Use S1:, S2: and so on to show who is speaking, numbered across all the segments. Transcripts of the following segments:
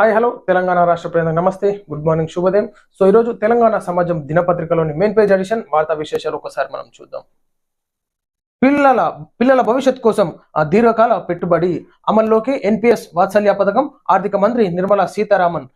S1: Hi hello Telangana రాష్ట్ర ప్రజలకు నమస్తే. గుడ్ మార్నింగ్ శుభోదయం. సో ఈరోజు తెలంగాణ సమాజం దినపత్రికలోని మెయిన్ పేజ్ ఎడిషన్ వార్తా విశేషాలు ఒకసారి మనం చూద్దాం. పిల్లల పిల్లల భవిష్యత్ కోసం దీర్ఘకాల పెట్టుబడి అమల్లోకి ఎన్పిఎస్ వాత్సల్య పథకం ఆర్థిక మంత్రి నిర్మలా సీతారామన్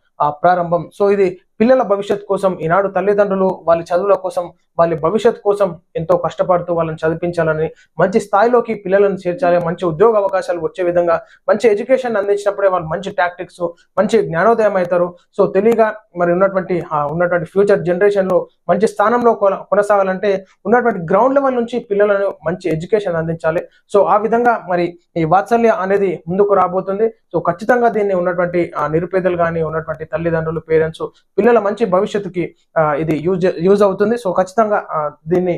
S1: ప్రారంభం. సో ఇది పిల్లల భవిష్యత్ కోసం ఈనాడు తల్లిదండ్రులు వాళ్ళ చదువుల కోసం వాళ్ళ భవిష్యత్ కోసం ఎంతో కష్టపడుతూ వాళ్ళని చదివించాలని మంచి స్థాయిలోకి పిల్లలను చేర్చాలి మంచి ఉద్యోగ అవకాశాలు వచ్చే విధంగా మంచి ఎడ్యుకేషన్ అందించినప్పుడే వాళ్ళు మంచి టాక్టిక్స్ మంచి జ్ఞానోదయం అవుతారు. సో తెలియగా మరి ఉన్నటువంటి ఉన్నటువంటి ఫ్యూచర్ జనరేషన్లో మంచి స్థానంలో కొన- కొనసాగాలంటే ఉన్నటువంటి గ్రౌండ్ లెవెల్ నుంచి పిల్లలను మంచి ఎడ్యుకేషన్ అందించాలి. సో ఆ విధంగా మరి ఈ వాత్సల్య అనేది ముందుకు రాబోతుంది. సో ఖచ్చితంగా దీన్ని ఉన్నటువంటి నిరుపేదలు కానీ ఉన్నటువంటి తల్లిదండ్రులు పేరెంట్స్ పిల్లల మంచి భవిష్యత్తుకి ఇది యూజ్ యూజ్ అవుతుంది. సో ఖచ్చితంగా దీన్ని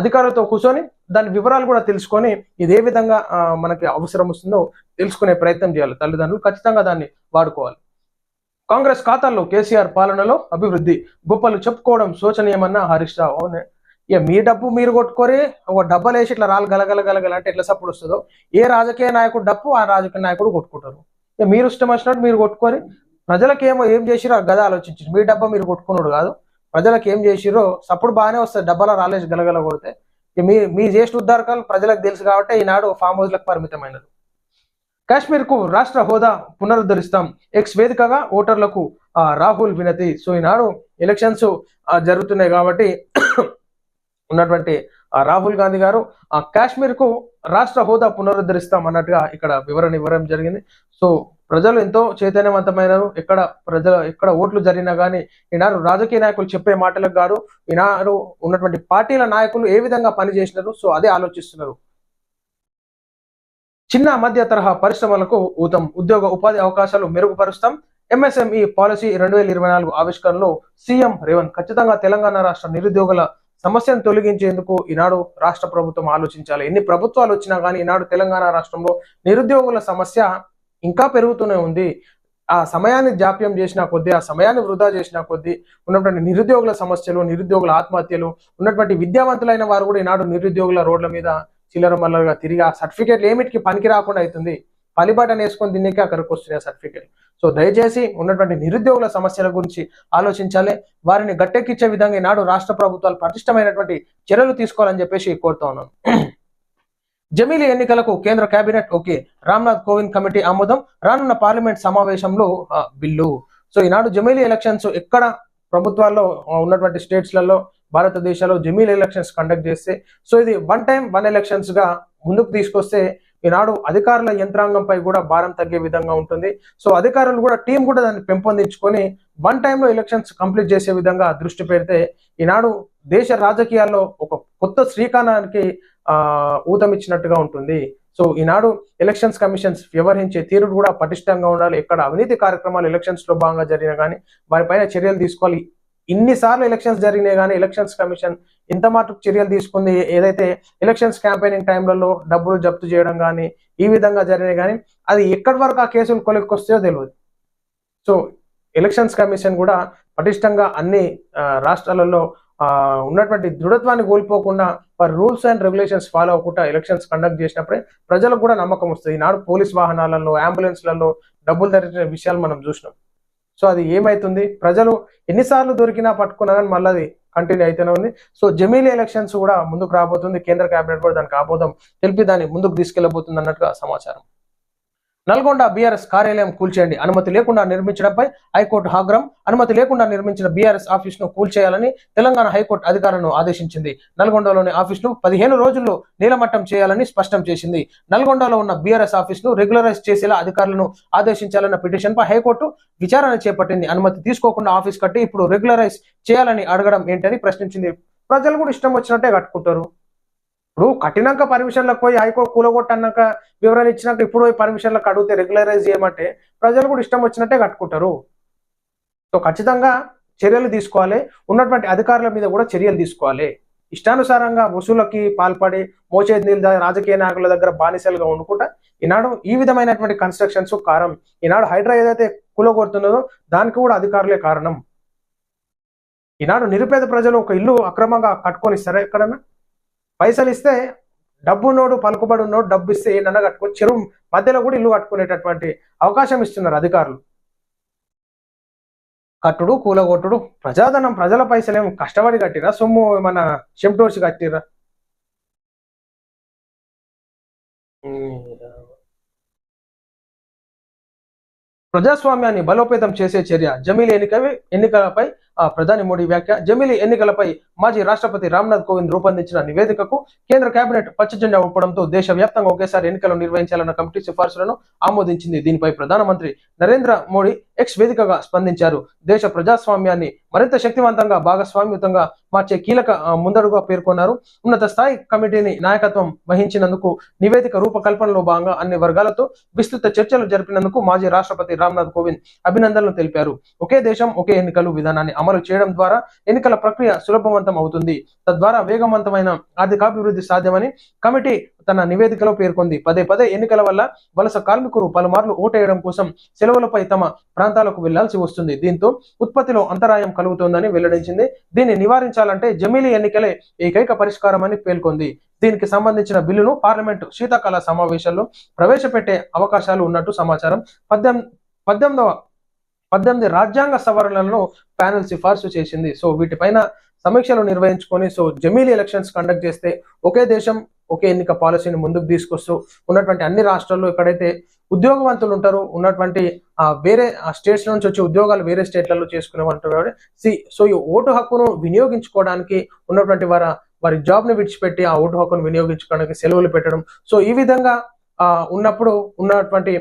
S1: అధికారులతో కూర్చొని దాని వివరాలు కూడా తెలుసుకొని ఇది ఏ విధంగా మనకి అవసరం వస్తుందో తెలుసుకునే ప్రయత్నం చేయాలి. తల్లిదండ్రులు ఖచ్చితంగా దాన్ని వాడుకోవాలి. కాంగ్రెస్ ఖాతాల్లో కేసీఆర్ పాలనలో అభివృద్ధి. గొప్పలు చెప్పుకోవడం శోచనీయమన్న హరీష్ రావు అవునే. ఇక మీ డబ్బు మీరు కొట్టుకొని ఒక డబ్బలు వేసి ఇట్లా రాళ్ళు గలగల గలగల అంటే ఎట్లా సపోర్ట్ వస్తుందో ఏ రాజకీయ నాయకుడు డప్పు ఆ రాజకీయ నాయకుడు కొట్టుకుంటారు. ఇక మీరు ఇష్టం వచ్చినట్టు మీరు కొట్టుకొని ప్రజలకు ఏమో ఏం చేసిరో ఆ గద ఆలోచించారు మీ డబ్బా మీరు కొట్టుకున్నాడు కాదు. ప్రజలకు ఏం చేసిరో సప్పుడు బాగానే వస్తుంది. డబ్బాలో రాలేసి గలగల కొడితే మీ మీ చేసిన ఉద్దారకాలు ప్రజలకు తెలుసు కాబట్టి ఈనాడు ఫామ్ హౌస్లకు పరిమితమైనది. కాశ్మీర్కు రాష్ట్ర హోదా పునరుద్ధరిస్తాం. ఎక్స్ వేదికగా ఓటర్లకు ఆ, రాహుల్ వినతి. సో ఈనాడు ఎలక్షన్స్ జరుగుతున్నాయి కాబట్టి ఉన్నటువంటి ఆ, రాహుల్ గాంధీ గారు ఆ రాష్ట్ర హోదా పునరుద్ధరిస్తాం అన్నట్టుగా ఇక్కడ వివరణ ఇవ్వడం జరిగింది. సో ప్రజలు ఎంతో చైతన్యవంతమైన ఎక్కడ ప్రజలు ఎక్కడ ఓట్లు జరిగినా కానీ ఈనాడు రాజకీయ నాయకులు చెప్పే మాటలకు కాదు ఈనాడు ఉన్నటువంటి పార్టీల నాయకులు ఏ విధంగా పనిచేసినారు సో అదే ఆలోచిస్తున్నారు. చిన్న మధ్య తరహా పరిశ్రమలకు ఊతం. ఉద్యోగ ఉపాధి అవకాశాలు మెరుగుపరుస్తాం. ఎంఎస్ఎంఈ పాలసీ రెండు వేల ఇరవై నాలుగు ఆవిష్కరణలో సీఎం రేవంత్ ఖచ్చితంగా తెలంగాణ రాష్ట్ర నిరుద్యోగుల సమస్యను తొలగించేందుకు ఈనాడు రాష్ట్ర ప్రభుత్వం ఆలోచించాలి. ఎన్ని ప్రభుత్వాలు వచ్చినా కానీ ఈనాడు తెలంగాణ రాష్ట్రంలో నిరుద్యోగుల సమస్య ఇంకా పెరుగుతూనే ఉంది. ఆ సమయాన్ని జాప్యం చేసిన కొద్దీ ఆ సమయాన్ని వృధా చేసిన కొద్దీ ఉన్నటువంటి నిరుద్యోగుల సమస్యలు నిరుద్యోగుల ఆత్మహత్యలు ఉన్నటువంటి విద్యావంతులైన వారు కూడా ఈనాడు నిరుద్యోగుల రోడ్ల మీద చిల్లర మల్లరగా తిరిగి ఆ సర్టిఫికేట్లు ఏమిటికి పనికి రాకుండా అవుతుంది. పలిబాటను వేసుకొని దీనికి అక్కడికి వస్తున్నాయి సర్టిఫికేట్. సో దయచేసి ఉన్నటువంటి నిరుద్యోగుల సమస్యల గురించి ఆలోచించాలి. వారిని గట్టెక్కించే విధంగా ఈనాడు రాష్ట్ర ప్రభుత్వాలు పటిష్టమైనటువంటి చర్యలు తీసుకోవాలని చెప్పేసి కోరుతా ఉన్నాను. జమీలి ఎన్నికలకు కేంద్ర cabinet okay. Ramnath Kovind committee ఆమోదం. రానున్న పార్లమెంట్ సమావేశంలో బిల్లు. సో ఈనాడు జమీలి ఎలక్షన్స్ ఎక్కడ ప్రభుత్వాల్లో ఉన్నటువంటి స్టేట్స్లలో భారతదేశంలో జమీల్ ఎలక్షన్స్ కండక్ట్ చేస్తే సో ఇది వన్ టైం వన్ ఎలక్షన్స్గా ముందుకు తీసుకొస్తే ఈనాడు అధికారుల యంత్రాంగంపై కూడా భారం తగ్గే విధంగా ఉంటుంది. సో అధికారులు కూడా టీం కూడా దాన్ని పెంపొందించుకొని వన్ టైంలో ఎలక్షన్స్ కంప్లీట్ చేసే విధంగా దృష్టి పెడితే ఈనాడు దేశ రాజకీయాల్లో ఒక కొత్త శ్రీకాణానికి ఊతమిచ్చినట్టుగా ఉంటుంది. సో ఈనాడు ఎలక్షన్స్ కమిషన్స్ వ్యవహరించే తీరు కూడా పటిష్టంగా ఉండాలి. ఎక్కడ అవినీతి కార్యక్రమాలు ఎలక్షన్స్లో భాగంగా జరిగినా కానీ వారిపైన చర్యలు తీసుకోవాలి. ఇన్నిసార్లు ఎలక్షన్స్ జరిగినాయి కానీ ఎలక్షన్స్ కమిషన్ ఇంత మటుకు చర్యలు తీసుకుంది. ఏదైతే ఎలక్షన్స్ క్యాంపెయినింగ్ టైంలలో డబ్బులు జప్తు చేయడం కానీ ఈ విధంగా జరిగినాయి కానీ అది ఎక్కడి వరకు ఆ కేసులు కొలిక్కొస్తాయో తెలియదు సో ఎలక్షన్స్ కమిషన్ కూడా పటిష్టంగా అన్ని రాష్ట్రాలలో ఉన్నటువంటి దృఢత్వాన్ని కోల్పోకుండా వారి రూల్స్ అండ్ రెగ్యులేషన్స్ ఫాలో అవ్వకుండా ఎలక్షన్స్ కండక్ట్ చేసినప్పుడే ప్రజలకు కూడా నమ్మకం వస్తుంది. ఈనాడు పోలీస్ వాహనాలలో అంబులెన్స్లలో డబ్బులు ధరించిన విషయాలు మనం చూసినాం. సో అది ఏమైతుంది? ప్రజలు ఎన్నిసార్లు దొరికినా పట్టుకున్నా కానీ మళ్ళీ అది కంటిన్యూ అయితేనే ఉంది. సో జమీలీ ఎలక్షన్స్ కూడా ముందుకు రాబోతుంది. కేంద్ర కేబినెట్ కూడా దానికి ఆబోధం తెలిపి దాన్ని ముందుకు తీసుకెళ్ళబోతుంది అన్నట్టుగా సమాచారం. నల్గొండ బీఆర్ఎస్ కార్యాలయం కూల్చేయండి. అనుమతి లేకుండా నిర్మించడంపై హైకోర్టు ఆగ్రహం. అనుమతి లేకుండా నిర్మించిన బీఆర్ఎస్ ఆఫీస్ను కూల్చేయాలని తెలంగాణ హైకోర్టు అధికారులను ఆదేశించింది. నల్గొండలోని ఆఫీస్ను పదిహేను రోజుల్లో నీలమట్టం చేయాలని స్పష్టం చేసింది. నల్గొండలో ఉన్న బీఆర్ఎస్ ఆఫీస్ను రెగ్యులరైజ్ చేసేలా అధికారులను ఆదేశించాలన్న పిటిషన్ పై హైకోర్టు విచారణ చేపట్టింది. అనుమతి తీసుకోకుండా ఆఫీస్ కట్టి ఇప్పుడు రెగ్యులరైజ్ చేయాలని అడగడం ఏంటని ప్రశ్నించింది. ప్రజలు కూడా ఇష్టం వచ్చినట్టే కట్టుకుంటారు. ఇప్పుడు కట్టినాక పర్మిషన్లకు పోయి హైకోర్టు కూలగొట్టన్నాక వివరాలు ఇచ్చినాక ఇప్పుడు పోయి పర్మిషన్లకు అడిగితే రెగ్యులరైజ్ చేయమంటే ప్రజలు కూడా ఇష్టం వచ్చినట్టే కట్టుకుంటారు. సో ఖచ్చితంగా చర్యలు తీసుకోవాలి. ఉన్నటువంటి అధికారుల మీద కూడా చర్యలు తీసుకోవాలి. ఇష్టానుసారంగా వసూలకి పాల్పడి మోచేతి నీళ్ళ రాజకీయ నాయకుల దగ్గర బానిసలుగా ఉండుకుంటా ఈనాడు ఈ విధమైనటువంటి కన్స్ట్రక్షన్స్ కారణం ఈనాడు హైడ్రా ఏదైతే కూలగొడుతున్నదో దానికి కూడా అధికారులే కారణం. ఈనాడు నిరుపేద ప్రజలు ఒక ఇల్లు అక్రమంగా కట్టుకొని ఇస్తారా ఎక్కడన్నా పైసలు ఇస్తే డబ్బు నోడు పలుకుబడి ఉన్నోడు డబ్బు ఇస్తే ఏంటన్నా కట్టుకొని చెరువు మధ్యలో కూడా ఇల్లు కట్టుకునేటటువంటి అవకాశం ఇస్తున్నారు అధికారులు. కట్టుడు కూలగొట్టుడు ప్రజాధనం ప్రజల పైసలు పైసలేం కష్టపడి కట్టిరా? సొమ్ము మన చెమటోడ్చి కట్టిరా? ప్రజాస్వామ్యాన్ని బలోపేతం చేసే చర్య. జమీల ఎన్నిక ఎన్నికలపై ప్రధాని మోడీ వ్యాఖ్య జమీలి ఎన్నికలపై మాజీ రాష్ట్రపతి రామ్నాథ్ కోవింద్ రూపొందించిన నివేదికకు కేంద్ర కేబినెట్ పచ్చజెండా ఊపడంతో దేశవ్యాప్తంగా ఒకేసారి ఎన్నికలు నిర్వహించాలన్న కమిటీ సిఫార్సులను ఆమోదించింది. దీనిపై ప్రధానమంత్రి నరేంద్ర మోడీ ఎక్స్ వేదికగా స్పందించారు. దేశ ప్రజాస్వామ్యాన్ని మరింత శక్తివంతంగా భాగస్వామ్యుతంగా మార్చే కీలక ముందడుగా పేర్కొన్నారు. ఉన్నత స్థాయి కమిటీని నాయకత్వం వహించినందుకు నివేదిక రూపకల్పనలో భాగంగా అన్ని వర్గాలతో విస్తృత చర్చలు జరిపినందుకు మాజీ రాష్ట్రపతి రామ్నాథ్ కోవింద్ అభినందనలు తెలిపారు. ఒకే దేశం ఒకే ఎన్నికలు విధానాన్ని అమలు చేయడం ద్వారా ఎన్నికల ప్రక్రియ సులభవంతం అవుతుంది. తద్వారా వేగవంతమైన ఆర్థికాభివృద్ధి సాధ్యమని కమిటీ తన నివేదికలో పేర్కొంది. పదే పదే ఎన్నికల వల్ల వలస కార్మికులు పలుమార్లు ఓటేయడం కోసం సెలవులపై తమ ప్రాంతాలకు వెళ్ళాల్సి వస్తుంది. దీంతో ఉత్పత్తిలో అంతరాయం కలుగుతోందని వెల్లడించింది. దీన్ని నివారించాలంటే జమీలీ ఎన్నికలే ఏకైక పరిష్కారం అని పేర్కొంది. దీనికి సంబంధించిన బిల్లును పార్లమెంటు శీతాకాల సమావేశాల్లో ప్రవేశపెట్టే అవకాశాలు ఉన్నట్టు సమాచారం. పద్దెనిమిది పద్దెనిమిదవ పద్దెనిమిది రాజ్యాంగ సవరణలను ప్యానెల్ సిఫార్సు చేసింది. సో వీటిపైన సమీక్షలు నిర్వహించుకొని సో జమీలీ ఎలక్షన్స్ కండక్ట్ చేస్తే ఒకే దేశం ఒకే ఎన్నిక పాలసీని ముందుకు తీసుకొస్తూ ఉన్నటువంటి అన్ని రాష్ట్రాల్లో ఎక్కడైతే ఉద్యోగవంతులు ఉంటారు ఉన్నటువంటి ఆ వేరే స్టేట్స్ నుంచి వచ్చి ఉద్యోగాలు వేరే స్టేట్లలో చేసుకునే వాళ్ళు సి సో ఈ ఓటు హక్కును వినియోగించుకోవడానికి ఉన్నటువంటి వారి వారి జాబ్ని విడిచిపెట్టి ఆ ఓటు హక్కును వినియోగించుకోవడానికి సెలవులు పెట్టడం. సో ఈ విధంగా ఉన్నప్పుడు ఉన్నటువంటి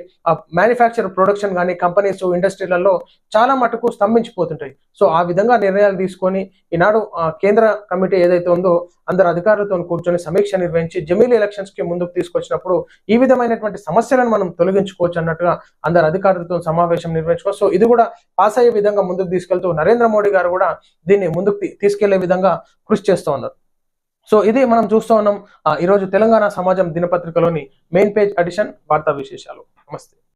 S1: మ్యానుఫ్యాక్చర్ ప్రొడక్షన్ కానీ కంపెనీస్ ఇండస్ట్రీలలో చాలా మటుకు స్తంభించిపోతుంటాయి. సో ఆ విధంగా నిర్ణయాలు తీసుకొని ఈనాడు ఆ, కేంద్ర కమిటీ ఏదైతే ఉందో అందరు అధికారులతో కూర్చొని సమీక్ష నిర్వహించి జమీల్ ఎలక్షన్స్కి ముందుకు తీసుకొచ్చినప్పుడు ఈ విధమైనటువంటి సమస్యలను మనం తొలగించుకోవచ్చు అన్నట్టుగా అందరు అధికారులతో సమావేశం నిర్వహించుకోవచ్చు సో ఇది కూడా పాస్ అయ్యే విధంగా ముందుకు తీసుకెళ్తూ నరేంద్ర మోడీ గారు కూడా దీన్ని ముందుకు తీసుకెళ్ళే విధంగా కృషి చేస్తూ ఉన్నారు. సో ఇది మనం చూస్తూ ఉన్నాం ఆ, ఈరోజు తెలంగాణ సమాజం దినపత్రికలోని మెయిన్ పేజ్ అడిషన్ వార్తా విశేషాలు. నమస్తే.